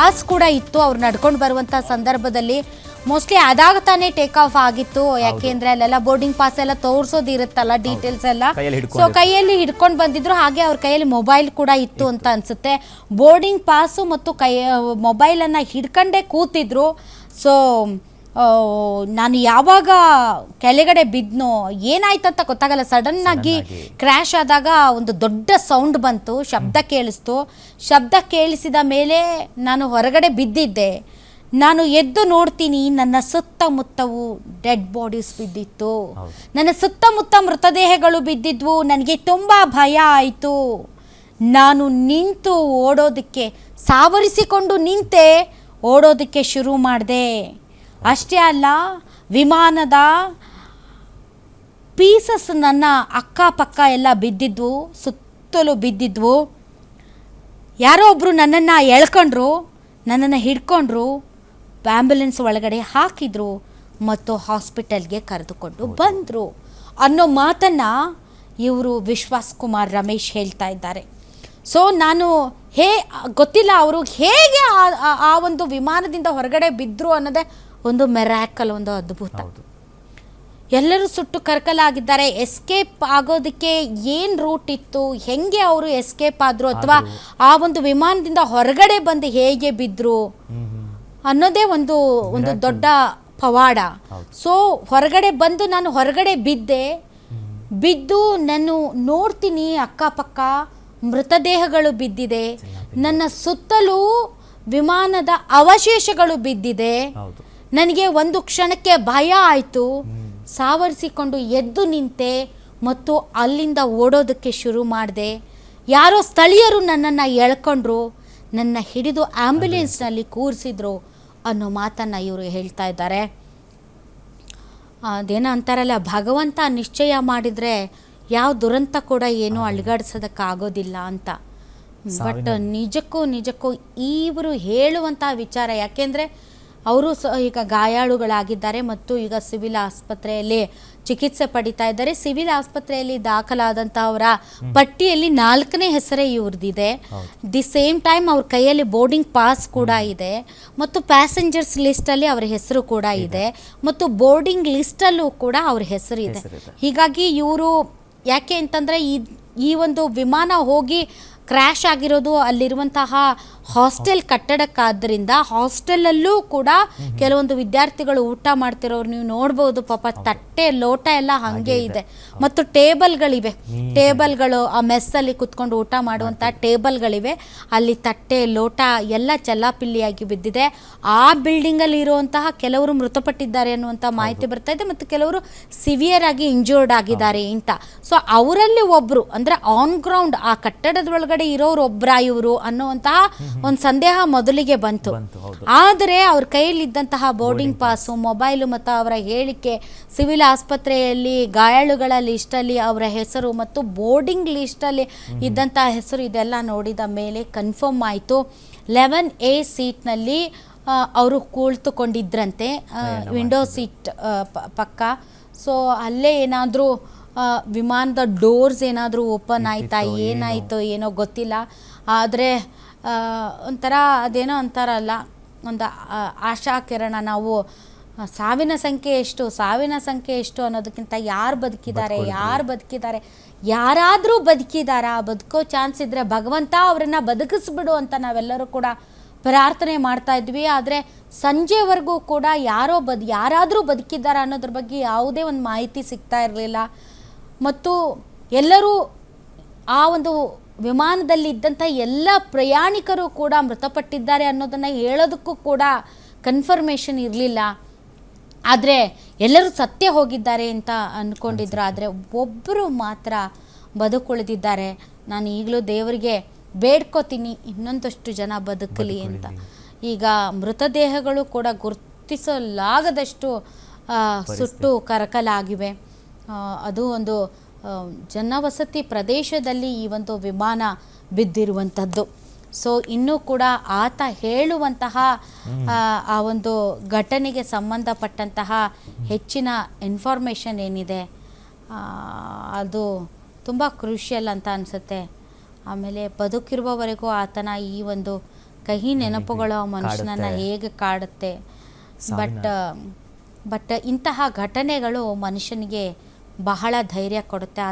Pass ಕೂಡ ಇತ್ತು. ಅವ್ರು ನಡ್ಕೊಂಡು ಬರುವಂಥ ಸಂದರ್ಭದಲ್ಲಿ ಮೋಸ್ಟ್ಲಿ ಅದಾಗ ತಾನೇ ಟೇಕ್ ಆಫ್ ಆಗಿತ್ತು. ಯಾಕೆಂದ್ರೆ ಅಲ್ಲೆಲ್ಲ ಬೋರ್ಡಿಂಗ್ ಪಾಸ್ ಎಲ್ಲ ತೋರಿಸೋದು ಇರುತ್ತಲ್ಲ ಡೀಟೇಲ್ಸ್ ಎಲ್ಲ. ಸೊ ಕೈಯಲ್ಲಿ ಹಿಡ್ಕೊಂಡು ಬಂದಿದ್ರು. ಹಾಗೆ ಅವ್ರ ಕೈಯಲ್ಲಿ ಮೊಬೈಲ್ ಕೂಡ ಇತ್ತು ಅಂತ ಅನ್ಸುತ್ತೆ. ಬೋರ್ಡಿಂಗ್ ಪಾಸು ಮತ್ತು ಕೈ ಮೊಬೈಲನ್ನು ಹಿಡ್ಕೊಂಡೇ ಕೂತಿದ್ರು. ಸೊ ನಾನು ಯಾವಾಗ ಕೆಳಗಡೆ ಬಿದ್ನೋ ಏನಾಯ್ತಂತ ಗೊತ್ತಾಗಲ್ಲ. ಸಡನ್ ಆಗಿ ಕ್ರ್ಯಾಶ್ ಆದಾಗ ಒಂದು ದೊಡ್ಡ ಸೌಂಡ್ ಬಂತು ಶಬ್ದ ಕೇಳಿಸ್ತು. ಶಬ್ದ ಕೇಳಿಸಿದ ಮೇಲೆ ನಾನು ಹೊರಗಡೆ ಬಿದ್ದಿದ್ದೆ. ನಾನು ಎದ್ದು ನೋಡ್ತೀನಿ ನನ್ನ ಸುತ್ತಮುತ್ತವು ಡೆಡ್ ಬಾಡೀಸ್ ಬಿದ್ದಿತ್ತು. ನನ್ನ ಸುತ್ತಮುತ್ತ ಮೃತದೇಹಗಳು ಬಿದ್ದಿದ್ವು ನನಗೆ ತುಂಬ ಭಯ ಆಯಿತು. ನಾನು ನಿಂತು ಓಡೋದಕ್ಕೆ ಸಾವರಿಸಿಕೊಂಡು ನಿಂತೆ ಓಡೋದಕ್ಕೆ ಶುರು ಮಾಡಿದೆ. ಅಷ್ಟೇ ಅಲ್ಲ ವಿಮಾನದ ಪೀಸಸ್ ನನ್ನ ಅಕ್ಕಪಕ್ಕ ಎಲ್ಲ ಬಿದ್ದಿದ್ವು ಸುತ್ತಲೂ ಬಿದ್ದಿದ್ವು. ಯಾರೋ ಒಬ್ಬರು ನನ್ನನ್ನು ಎಳ್ಕೊಂಡ್ರು ನನ್ನನ್ನು ಹಿಡ್ಕೊಂಡ್ರು ಆ್ಯಂಬುಲೆನ್ಸ್ ಒಳಗಡೆ ಹಾಕಿದ್ರು ಮತ್ತು ಹಾಸ್ಪಿಟಲ್ಗೆ ಕರೆದುಕೊಂಡು ಬಂದರು. ಅನ್ನೋ ಮಾತನ್ನು ಇವರು ವಿಶ್ವಾಸ್ ಕುಮಾರ್ ರಮೇಶ್ ಹೇಳ್ತಾ ಇದ್ದಾರೆ. ಸೊ ನಾನು ಹೇ ಗೊತ್ತಿಲ್ಲ ಅವರು ಹೇಗೆ ಆ- ಒಂದು ವಿಮಾನದಿಂದ ಹೊರಗಡೆ ಬಿದ್ದರು ಅನ್ನೋದೇ ಒಂದು ಮೆರಾಕಲ್ ಒಂದು ಅದ್ಭುತ. ಎಲ್ಲರೂ ಸುಟ್ಟು ಕರ್ಕಲಾಗಿದ್ದಾರೆ. ಎಸ್ಕೇಪ್ ಆಗೋದಕ್ಕೆ ಏನು ರೂಟ್ ಇತ್ತು? ಹೆಂಗೆ ಅವರು ಎಸ್ಕೇಪ್ ಆದರು? ಅಥವಾ ಆ ಒಂದು ವಿಮಾನದಿಂದ ಹೊರಗಡೆ ಬಂದು ಹೇಗೆ ಬಿದ್ದರು ಅನ್ನೋದೇ ಒಂದು ಒಂದು ದೊಡ್ಡ ಪವಾಡ. ಸೊ ಹೊರಗಡೆ ಬಂದು ನಾನು ಹೊರಗಡೆ ಬಿದ್ದೆ. ಬಿದ್ದು ನಾನು ನೋಡ್ತೀನಿ ಅಕ್ಕಪಕ್ಕ ಮೃತದೇಹಗಳು ಬಿದ್ದಿದೆ. ನನ್ನ ಸುತ್ತಲೂ ವಿಮಾನದ ಅವಶೇಷಗಳು ಬಿದ್ದಿದೆ. ನನಗೆ ಒಂದು ಕ್ಷಣಕ್ಕೆ ಭಯ ಆಯಿತು. ಸಾವರಿಸಿಕೊಂಡು ಎದ್ದು ನಿಂತೆ ಮತ್ತು ಅಲ್ಲಿಂದ ಓಡೋದಕ್ಕೆ ಶುರು ಮಾಡಿದೆ. ಯಾರೋ ಸ್ಥಳೀಯರು ನನ್ನನ್ನು ಎಳ್ಕೊಂಡ್ರು. ನನ್ನ ಹಿಡಿದು ಆ್ಯಂಬುಲೆನ್ಸ್ನಲ್ಲಿ ಕೂರಿಸಿದ್ರು ಅನ್ನೋ ಮಾತನ್ನು ಇವರು ಹೇಳ್ತಾ ಇದ್ದಾರೆ. ಅದೇನೋ ಅಂತಾರಲ್ಲ ಭಗವಂತ ನಿಶ್ಚಯ ಮಾಡಿದರೆ ಯಾವ ದುರಂತ ಕೂಡ ಏನೂ ಅಳ್ಗಾಡ್ಸೋದಕ್ಕಾಗೋದಿಲ್ಲ ಅಂತ. ಬಟ್ ನಿಜಕ್ಕೂ ನಿಜಕ್ಕೂ ಇವರು ಹೇಳುವಂಥ ವಿಚಾರ ಯಾಕೆಂದರೆ ಅವರು ಸಹ ಈಗ ಗಾಯಾಳುಗಳಾಗಿದ್ದಾರೆ ಮತ್ತು ಈಗ ಸಿವಿಲ್ ಆಸ್ಪತ್ರೆಯಲ್ಲಿ ಚಿಕಿತ್ಸೆ ಪಡಿತಾ ಇದ್ದಾರೆ. ಸಿವಿಲ್ ಆಸ್ಪತ್ರೆಯಲ್ಲಿ ದಾಖಲಾದಂಥವರ ಪಟ್ಟಿಯಲ್ಲಿ ನಾಲ್ಕನೇ ಹೆಸರೇ ಇವ್ರದ್ದಿದೆ ದಿ ಸೇಮ್ ಟೈಮ್ ಅವ್ರ ಕೈಯಲ್ಲಿ ಬೋರ್ಡಿಂಗ್ ಪಾಸ್ ಕೂಡ ಇದೆ ಮತ್ತು ಪ್ಯಾಸೆಂಜರ್ಸ್ ಲಿಸ್ಟಲ್ಲಿ ಅವರ ಹೆಸರು ಕೂಡ ಇದೆ. ಮತ್ತು ಬೋರ್ಡಿಂಗ್ ಲಿಸ್ಟಲ್ಲೂ ಕೂಡ ಅವ್ರ ಹೆಸರು ಇದೆ ಹೀಗಾಗಿ ಇವರು ಯಾಕೆ ಅಂತಂದರೆ ಈ ಈ ಒಂದು ವಿಮಾನ ಹೋಗಿ ಕ್ರ್ಯಾಶ್ ಆಗಿರೋದು ಅಲ್ಲಿರುವಂತಹ ಹಾಸ್ಟೆಲ್ ಕಟ್ಟಡಕ್ಕಾದ್ದರಿಂದ ಹಾಸ್ಟೆಲಲ್ಲೂ ಕೂಡ ಕೆಲವೊಂದು ವಿದ್ಯಾರ್ಥಿಗಳು ಊಟ ಮಾಡ್ತಿರೋರು ನೀವು ನೋಡ್ಬೋದು ಪಾಪ ತಟ್ಟೆ ಲೋಟ ಎಲ್ಲ ಹಾಗೆ ಇದೆ. ಮತ್ತು ಟೇಬಲ್ಗಳಿವೆ. ಟೇಬಲ್ಗಳು ಆ ಮೆಸ್ಸಲ್ಲಿ ಕುತ್ಕೊಂಡು ಊಟ ಮಾಡುವಂಥ ಟೇಬಲ್ಗಳಿವೆ. ಅಲ್ಲಿ ತಟ್ಟೆ ಲೋಟ ಎಲ್ಲ ಚೆಲ್ಲಾಪಿಲ್ಲಿಯಾಗಿ ಬಿದ್ದಿದೆ. ಆ ಬಿಲ್ಡಿಂಗಲ್ಲಿ ಇರುವಂತಹ ಕೆಲವರು ಮೃತಪಟ್ಟಿದ್ದಾರೆ ಅನ್ನುವಂಥ ಮಾಹಿತಿ ಬರ್ತಾ ಇದೆ ಮತ್ತು ಕೆಲವರು ಸಿವಿಯರ್ ಆಗಿ ಇಂಜೂರ್ಡ್ ಆಗಿದ್ದಾರೆ ಅಂತ ಸೊ ಅವರಲ್ಲಿ ಒಬ್ಬರು ಅಂದರೆ ಆನ್ ಗ್ರೌಂಡ್ ಆ ಕಟ್ಟಡದ ಒಳಗಡೆ ಇರೋರು ಒಬ್ಬರ ಇವರು ಅನ್ನುವಂತಹ ಒಂದು ಸಂದೇಹ ಮೊದಲಿಗೆ ಬಂತು. ಆದರೆ ಅವ್ರ ಕೈಯಲ್ಲಿದ್ದಂತಹ ಬೋರ್ಡಿಂಗ್ ಪಾಸು ಮೊಬೈಲು ಮತ್ತು ಅವರ ಹೇಳಿಕೆ ಸಿವಿಲ್ ಆಸ್ಪತ್ರೆಯಲ್ಲಿ ಗಾಯಾಳುಗಳ ಲಿಸ್ಟಲ್ಲಿ ಅವರ ಹೆಸರು ಮತ್ತು ಬೋರ್ಡಿಂಗ್ ಲಿಸ್ಟಲ್ಲಿ ಇದ್ದಂತಹ ಹೆಸರು ಇದೆಲ್ಲ ನೋಡಿದ ಮೇಲೆ ಕನ್ಫರ್ಮ್ ಆಯಿತು. ಲೆವೆನ್ ಎ ಸೀಟ್ನಲ್ಲಿ ಅವರು ಕುಳಿತುಕೊಂಡಿದ್ರಂತೆ ವಿಂಡೋ ಸೀಟ್ ಪಕ್ಕ. ಸೊ ಅಲ್ಲೇ ಏನಾದರೂ ವಿಮಾನದ ಡೋರ್ಸ್ ಏನಾದರೂ ಓಪನ್ ಆಯ್ತಾ ಏನಾಯಿತು ಏನೋ ಗೊತ್ತಿಲ್ಲ. ಆದರೆ ಒಂಥರ ಅದೇನೋ ಅಂತಾರಲ್ಲ ಒಂದು ಆಶಾ ಕಿರಣ ನಾವು ಸಾವಿನ ಸಂಖ್ಯೆ ಎಷ್ಟು ಸಾವಿನ ಸಂಖ್ಯೆ ಎಷ್ಟು ಅನ್ನೋದಕ್ಕಿಂತ ಯಾರು ಬದುಕಿದ್ದಾರೆ ಯಾರು ಬದುಕಿದ್ದಾರೆ ಯಾರಾದರೂ ಬದುಕಿದಾರಾ? ಬದುಕೋ ಚಾನ್ಸ್ ಇದ್ದರೆ ಭಗವಂತ ಅವರನ್ನು ಬದುಕಿಸ್ಬಿಡು ಅಂತ ನಾವೆಲ್ಲರೂ ಕೂಡ ಪ್ರಾರ್ಥನೆ ಮಾಡ್ತಾ ಇದ್ವಿ. ಆದರೆ ಸಂಜೆವರೆಗೂ ಕೂಡ ಯಾರೋ ಬದ್ ಯಾರಾದರೂ ಬದುಕಿದ್ದಾರಾ ಅನ್ನೋದ್ರ ಬಗ್ಗೆ ಯಾವುದೇ ಒಂದು ಮಾಹಿತಿ ಸಿಗ್ತಾ ಇರಲಿಲ್ಲ. ಮತ್ತು ಎಲ್ಲರೂ ಆ ಒಂದು ವಿಮಾನದಲ್ಲಿ ಇದ್ದಂಥ ಎಲ್ಲ ಪ್ರಯಾಣಿಕರು ಕೂಡ ಮೃತಪಟ್ಟಿದ್ದಾರೆ ಅನ್ನೋದನ್ನು ಹೇಳೋದಕ್ಕೂ ಕೂಡ ಕನ್ಫರ್ಮೇಷನ್ ಇರಲಿಲ್ಲ. ಆದರೆ ಎಲ್ಲರೂ ಸತ್ಯ ಹೋಗಿದ್ದಾರೆ ಅಂತ ಅಂದ್ಕೊಂಡಿದ್ರು ಆದರೆ ಒಬ್ಬರು ಮಾತ್ರ ಬದುಕುಳಿದಿದ್ದಾರೆ. ನಾನು ಈಗಲೂ ದೇವರಿಗೆ ಬೇಡ್ಕೋತೀನಿ ಇನ್ನೊಂದಷ್ಟು ಜನ ಬದುಕಲಿ ಅಂತ. ಈಗ ಮೃತದೇಹಗಳು ಕೂಡ ಗುರುತಿಸಲಾಗದಷ್ಟು ಸುಟ್ಟು ಕರಕಲಾಗಿವೆ. ಅದು ಒಂದು ಜನವಸತಿ ಪ್ರದೇಶದಲ್ಲಿ ಈ ಒಂದು ವಿಮಾನ ಬಿದ್ದಿರುವಂಥದ್ದು. ಸೊ ಇನ್ನೂ ಕೂಡ ಆತ ಹೇಳುವಂತಹ ಆ, ಒಂದು ಘಟನೆಗೆ ಸಂಬಂಧಪಟ್ಟಂತಹ ಹೆಚ್ಚಿನ ಇನ್ಫಾರ್ಮೇಷನ್ ಏನಿದೆ ಅದು ತುಂಬ ಕ್ರೂಷಿಯಲ್ ಅಂತ ಅನಿಸುತ್ತೆ. ಆಮೇಲೆ ಬದುಕಿರುವವರೆಗೂ ಆತನ ಈ ಒಂದು ಕಹಿ ನೆನಪುಗಳು ಆ ಮನುಷ್ಯನನ್ನ ಹೇಗೆ ಕಾಡುತ್ತೆ. ಬಟ್ ಬಟ್ ಇಂತಹ ಘಟನೆಗಳು ಮನುಷ್ಯನಿಗೆ ಬಹಳ ಧೈರ್ಯ ಕೊಡುತ್ತೆ ಆ